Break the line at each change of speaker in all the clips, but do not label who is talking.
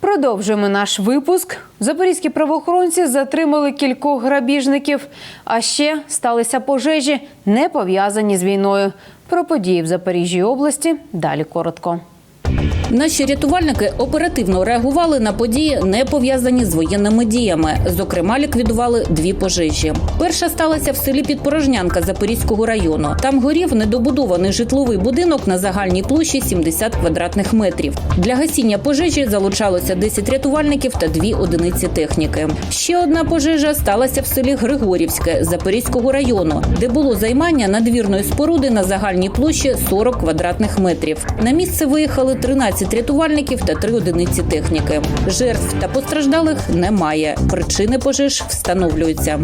Продовжуємо наш випуск. Запорізькі правоохоронці затримали кількох грабіжників, а ще сталися пожежі, не пов'язані з війною. Про події в Запоріжжі області далі коротко.
Наші рятувальники оперативно реагували на події, не пов'язані з воєнними діями. Зокрема, ліквідували дві пожежі. Перша сталася в селі Підпорожнянка Запорізького району. Там горів недобудований житловий будинок на загальній площі 70 квадратних метрів. Для гасіння пожежі залучалося 10 рятувальників та дві одиниці техніки. Ще одна пожежа сталася в селі Григорівське Запорізького району, де було займання надвірної споруди на загальній площі 40 квадратних метрів. На місце виїхали 13 рятувальників та 3 одиниці техніки. Жертв та постраждалих немає. Причини пожеж встановлюються.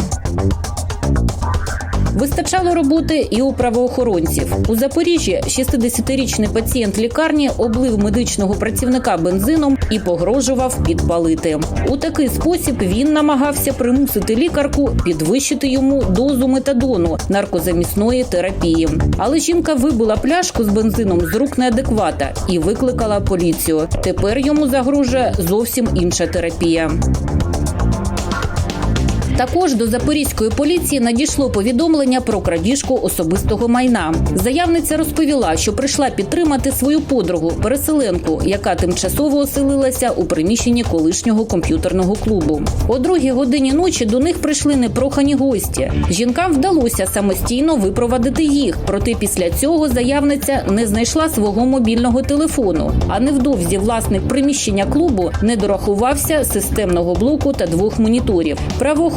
Вистачало роботи і у правоохоронців. У Запоріжжі 60-річний пацієнт лікарні облив медичного працівника бензином і погрожував підпалити. У такий спосіб він намагався примусити лікарку підвищити йому дозу метадону наркозамісної терапії. Але жінка вибила пляшку з бензином з рук неадеквата і викликала поліцію. Тепер йому загрожує зовсім інша терапія. Також до запорізької поліції надійшло повідомлення про крадіжку особистого майна. Заявниця розповіла, що прийшла підтримати свою подругу переселенку, яка тимчасово оселилася у приміщенні колишнього комп'ютерного клубу. О другій годині ночі до них прийшли непрохані гості. Жінкам вдалося самостійно випровадити їх. Проте після цього заявниця не знайшла свого мобільного телефону. А невдовзі власник приміщення клубу не дорахувався системного блоку та двох моніторів.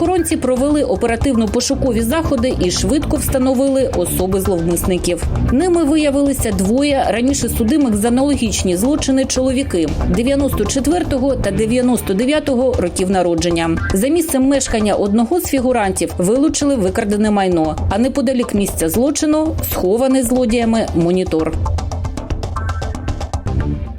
Правоохоронці провели оперативно-пошукові заходи і швидко встановили особи зловмисників. Ними виявилися двоє раніше судимих за аналогічні злочини чоловіки 94-го та 99-го років народження. За місцем мешкання одного з фігурантів вилучили викрадене майно, а неподалік місця злочину схований злодіями монітор.